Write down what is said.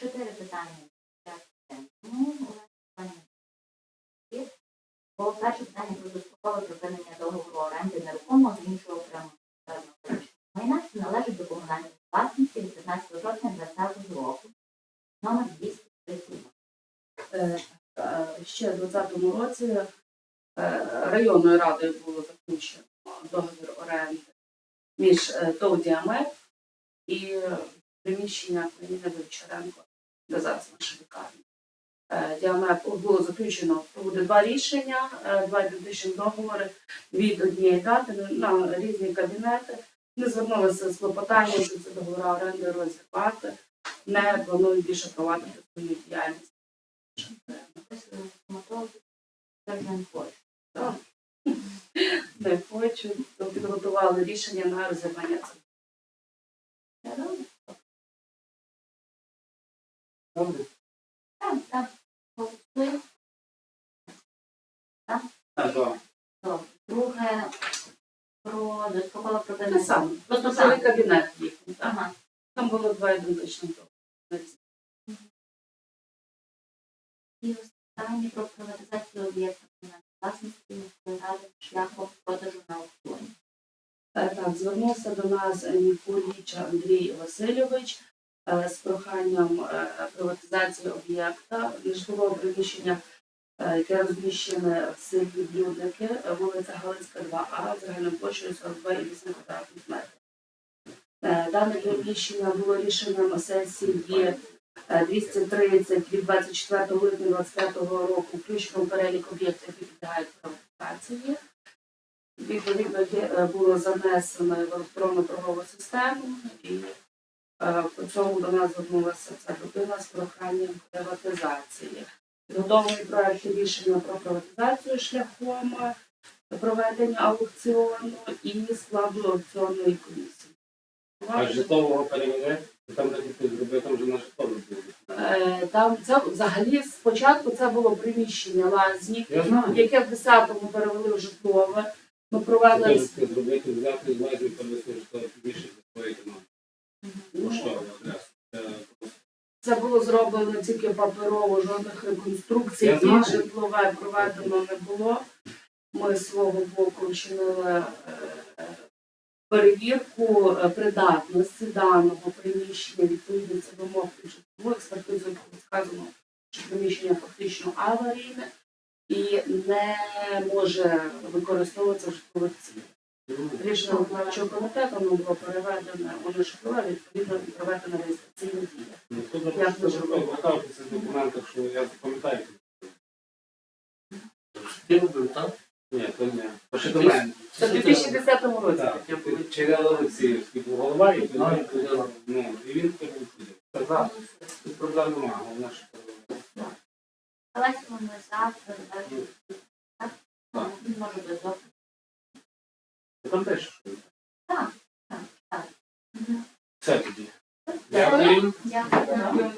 денному. Олег Іванівна. По перше питання про дострокове припинення договору оренди нерухомого з іншого окремого майна, що належить до комунальної власності від 15 жовтня 2020 року. Номер 232. Е, е, Ще в 2020 році е, районною радою було заключено договір оренди між ТОВ «Діамет» і приміщення Леоніда Вивчаренко, де зараз наша лікарня. Е, Діамет було заключено буде два рішення, е, два ідентичні договори від однієї дати на різні кабінети. Ми звернулися з клопотанням, що ці договори оренди розірвати, не планують більше провадити свою діяльність. Не. Хочу, підготували рішення на розірвання цих. Добре. Так, так. Голосуємо. Так. Добре. Друге про дострокове Те припинення. саме. Просто Так. цілий кабінет їхній. так. Ага. Там було два ідентичних договори. І останнє про приватизацію об'єктів комунальної власності міської ради шляхом продажу на аукціоні. Е, Так, звернувся до нас Ніколіч Андрій Васильович з проханням е, приватизації об'єкта нежитлового приміщення, е, яке розміщене в селі Блюдники, е, вулиця Галицька, 2А, загальною площею 42,8 квадратних метрів. Е, Дане приміщення було рішенням сесії е, 230 від 24 липня 2025 року, включено в перелік об'єктів, які підлягають приватизації. Відповідно, е, було занесено в електронну торгову систему, і е, по цьому до нас звернулася ця людина з проханням приватизації. Готовий проект рішення про приватизацію шляхом проведення аукціону і складу аукціонної комісії. А житлового перевели, там зробив, там вже на житловий був. Е, Там це взагалі спочатку це було приміщення лазні, яке в 10-му перевели в житлове. Ми провели зробити, взяти майже перевести житлове за своєї якраз. Це Це було зроблено тільки паперово, жодних реконструкцій Я знаю. під житлове проведено не було. Ми з свого боку вчинили е, е, перевірку е, придатності даного приміщення відповідно це вимог під житлову експертизу, було сказано, що приміщення фактично аварійне і не може використовуватися в житлових цілях. Рішення виконавчого комітету воно було переведено у житлове, відповідно проведено реєстраційні дії. Ну, Я витавте в документах, що я пам'ятаю. Ти робив, так? Ні, то ні. Це в 2010 році Так, таке було. Олексійовський був голова, і він ну, і він був сказав, тут проблем немає, головне, що Давайте ми за передачу. Так? Ну, Він може без. Там теж. Так, так. Мгм. Все тоді. Дякую. Дякую. Дякую.